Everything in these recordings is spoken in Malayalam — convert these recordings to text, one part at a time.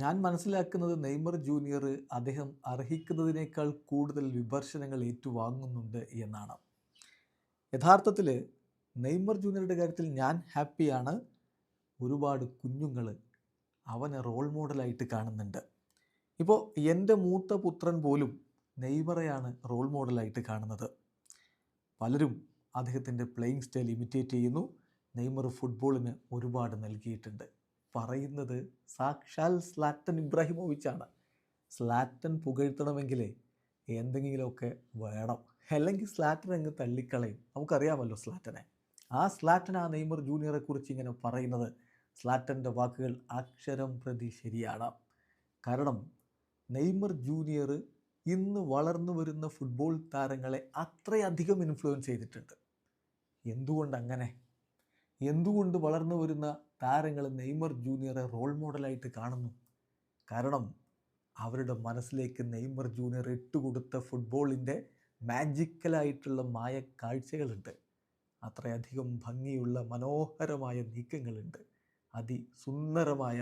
ഞാൻ മനസ്സിലാക്കുന്നത് നെയ്മർ ജൂനിയർ അദ്ദേഹം അർഹിക്കുന്നതിനേക്കാൾ കൂടുതൽ വിമർശനങ്ങൾ ഏറ്റുവാങ്ങുന്നുണ്ട് എന്നാണ്. യഥാർത്ഥത്തിൽ നെയ്മർ ജൂനിയറുടെ കാര്യത്തിൽ ഞാൻ ഹാപ്പിയാണ്. ഒരുപാട് കുഞ്ഞുങ്ങൾ അവനെ റോൾ മോഡലായിട്ട് കാണുന്നുണ്ട്. ഇപ്പോൾ എന്റെ മൂത്ത പുത്രൻ പോലും നെയ്മറെയാണ് റോൾ മോഡലായിട്ട് കാണുന്നത്. പലരും അദ്ദേഹത്തിന്റെ പ്ലേയിങ് സ്റ്റൈൽ ഇമിറ്റേറ്റ് ചെയ്യുന്നു. നെയ്മർ ഫുട്ബോളിന് ഒരുപാട് നൽകിയിട്ടുണ്ട്. പറയുന്നത് സാക്ഷാൽ സ്ലാറ്റൻ ഇബ്രാഹിമോവിച്ചാണ്. സ്ലാറ്റൻ പുകഴ്ത്തണമെങ്കിൽ എന്തെങ്കിലുമൊക്കെ വേണം. അല്ലെങ്കിൽ സ്ലാറ്റൻ അങ്ങ് തള്ളിക്കളയും. നമുക്കറിയാമല്ലോ സ്ലാറ്റനെ. ആ സ്ലാറ്റൻ ആ നെയ്മർ ജൂനിയറെ കുറിച്ച് ഇങ്ങനെ പറയുന്നത് സ്ലാറ്റന്റെ വാക്കുകൾ അക്ഷരം പ്രതി ശരിയാണ്. കാരണം നെയ്മർ ജൂനിയർ ഇന്ന് വളർന്നു വരുന്ന ഫുട്ബോൾ താരങ്ങളെ അത്രയധികം ഇൻഫ്ലുവൻസ് ചെയ്തിട്ടുണ്ട്. എന്തുകൊണ്ട് അങ്ങനെ? എന്തുകൊണ്ട് വളർന്നു വരുന്ന താരങ്ങൾ നെയ്മർ ജൂനിയറെ റോൾ മോഡലായിട്ട് കാണുന്നു? കാരണം അവരുടെ മനസ്സിലേക്ക് നെയ്മർ ജൂനിയർ ഇട്ടുകൊടുത്ത ഫുട്ബോളിന്റെ മാജിക്കലായിട്ടുള്ള മായ കാഴ്ചകളുണ്ട് അത്രയധികം ഭംഗിയുള്ള മനോഹരമായ നീക്കങ്ങളുണ്ട്. അതിസുന്ദരമായ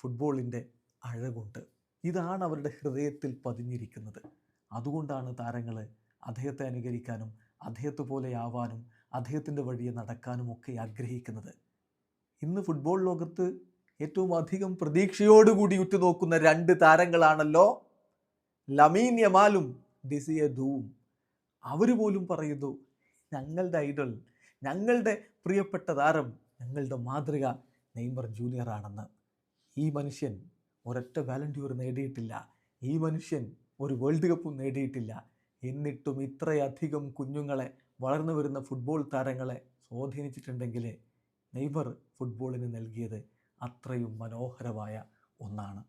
ഫുട്ബോളിന്റെ അഴകുണ്ട്. ഇതാണ് അവരുടെ ഹൃദയത്തിൽ പതിഞ്ഞിരിക്കുന്നത്. അതുകൊണ്ടാണ് താരങ്ങൾ അദ്ദേഹത്തെ അനുകരിക്കാനും അദ്ദേഹത്തെ പോലെ ആവാനും അദ്ദേഹത്തിന്റെ വഴിയെ നടക്കാനും ഒക്കെ ആഗ്രഹിക്കുന്നത്. ഇന്ന് ഫുട്ബോൾ ലോകത്ത് ഏറ്റവും അധികം പ്രതീക്ഷയോടുകൂടി ഉറ്റുനോക്കുന്ന രണ്ട് താരങ്ങളാണല്ലോ ലമീൻ യമാലും ഡിസിയ ധൂവും. അവർ പോലും പറയുന്നു ഞങ്ങളുടെ ഐഡൽ ഞങ്ങളുടെ പ്രിയപ്പെട്ട താരം ഞങ്ങളുടെ മാതൃക നെയ്മർ ജൂനിയർ ആണെന്ന്. ഈ മനുഷ്യൻ ഒരൊറ്റ വാലന്റിയർ നേടിയിട്ടില്ല. ഈ മനുഷ്യൻ ഒരു വേൾഡ് കപ്പും നേടിയിട്ടില്ല. എന്നിട്ടും ഇത്രയധികം കുഞ്ഞുങ്ങളെ വളർന്നു വരുന്ന ഫുട്ബോൾ താരങ്ങളെ സ്വാധീനിച്ചിട്ടുണ്ടെങ്കിൽ നെയ്മർ ഫുട്ബോളിന് നൽകിയത് അത്രയും മനോഹരമായ ഒന്നാണ്.